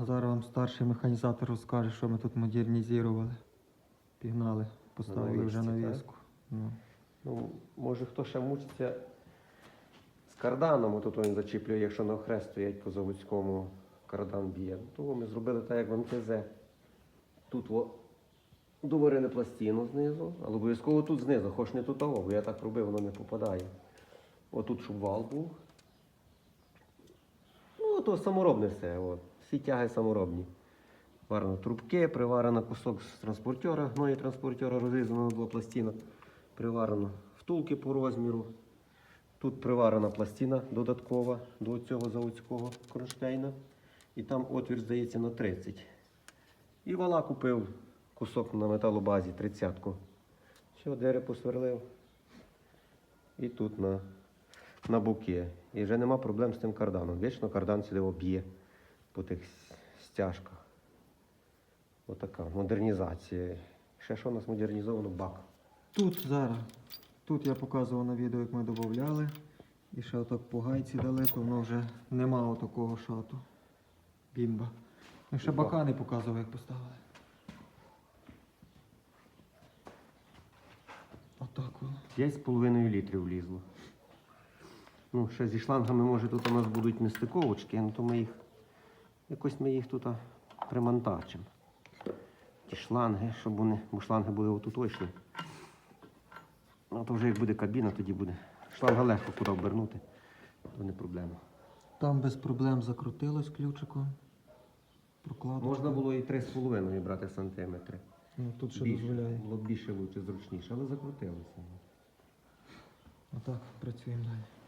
Зараз вам старший механізатор розкаже, що ми тут модернізували. Пігнали, поставили вже навіску. Ну. Ну, може хто ще мучиться з карданом, тут він зачіплює, якщо на хрест стоять по заводському кардан б'є. Того ми зробили так, як в МТЗ. Тут о, доварили пластину знизу, але обов'язково тут знизу, хоч не тут того, бо я так робив, воно не попадає. Отут, щоб вал був. Ну, то саморобне все. От. Всі тяги саморобні. Варено трубки, приварено кусок з транспортера, гної транспортера розрізано на два пластина, приварено втулки по розміру. Тут приварена пластина додаткова до цього заводського кронштейна. І там отвір, здається, на 30. І вала купив кусок на металобазі 30-ку. Все, двері посверлив. І тут на, на боки. І вже нема проблем з тим карданом. Вічно кардан сюди об'є по тих стяжках. Отака модернізація. Ще що у нас модернізовано бак. Тут зараз. Тут я показував на відео, як ми додавали. І ще отак по гайці дали, то воно вже нема такого шату. Бімба. Ми ще Бак. бока не показував, як поставили. Отак воно. 5,5 літрів влізло. Ну, ще зі шлангами, може, тут у нас будуть нестиковочки, ну то ми їх якось ми їх тут а, примонтачимо. Ті шланги, щоб вони, бо шланги були отут отуточні. Ну, то вже як буде кабіна, тоді буде. Шланга легко куди обернути, то не проблема. Там без проблем закрутилось ключиком. Прокладочка. Можна було і 3,5 брати сантиметри. Ну, тут ще Більше, дозволяє. Було б більше лучше, зручніше, але закрутилося. Отак, працюємо далі.